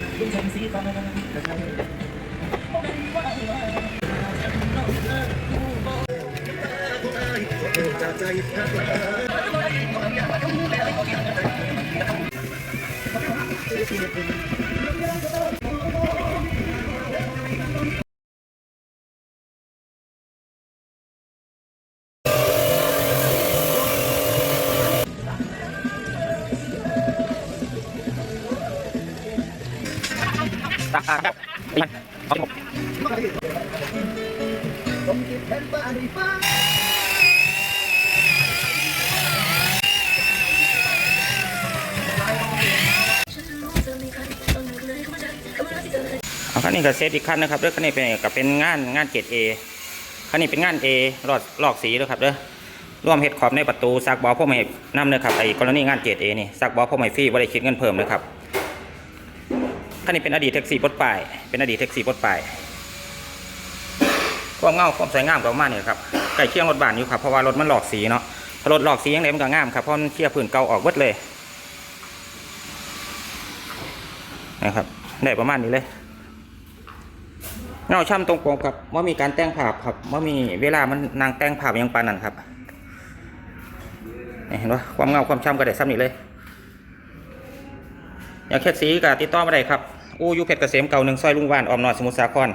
嗯好的谢谢谢谢谢 ตาครับมันเอาผมเอาคันนี้ก็เซตอีกคันนะครับเด้อคันนี้เป็นกับเป็นงานงานเกรดเอคันนี้เป็นงานเอรอดลอกสีด้อครับเด้อร่วมเฮ็ดขอบในประตูซักบอพวกใหม่น้ำเด้อครับไอ้กรณีงานเกรดเอนี่ซักบอพวกใหม่ฟรีบ่ได้คิดเงินเพิ่มเลยครับ คันนี้เป็นอดีตแท็กซี่ปลดป้าย เป็นอดีตแท็กซี่ปลดป้ายความเงาความสวยงามก็ประมาณนี้ครับใกล้เคียงรถบ้านอยู่ครับเพราะว่ารถมันหลอกสีเนาะถ้ารถหลอกสียังไงมันก็งามครับเพราะมันเคลียร์ผืนเก่าออกเบิดเลยนะครับได้ประมาณนี้เลยเงาช่ำตรงปกครับว่ามีการแต่งภาพครับว่ามีเวลามันนางแต่งภาพยังปานนั่นครับเห็นว่าความเงาความช่ำก็ได้ซ้ำนี่เลยอยากเค็ดสีกับติดต่อมาได้ครับ อูยูเพชรเกษมเก่าหนึ่งซอยลุงว่านออมนอยสมุทรสาคร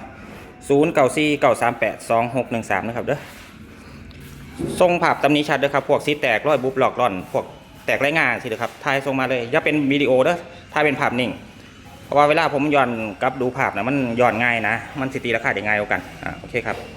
ศูนย์เก่าสี่เก่าสามแปดสองหกหนึ่งสามนะครับเด้อทรงภาพตำนี้ชัดเด้อครับ พวกสีแตกร้อยบุบหลอกล่อน พวกแตกไร้งานสิเด้อครับถ่ายทรงมาเลยอย่าเป็นวิดีโอเด้อถ่ายเป็นภาพนิ่ง เพราะว่าเวลาผมย้อนกลับดูภาพนะมันย้อนง่ายนะ มันสิตีราคาได้ง่ายกว่ากันอ่าโอเคครับ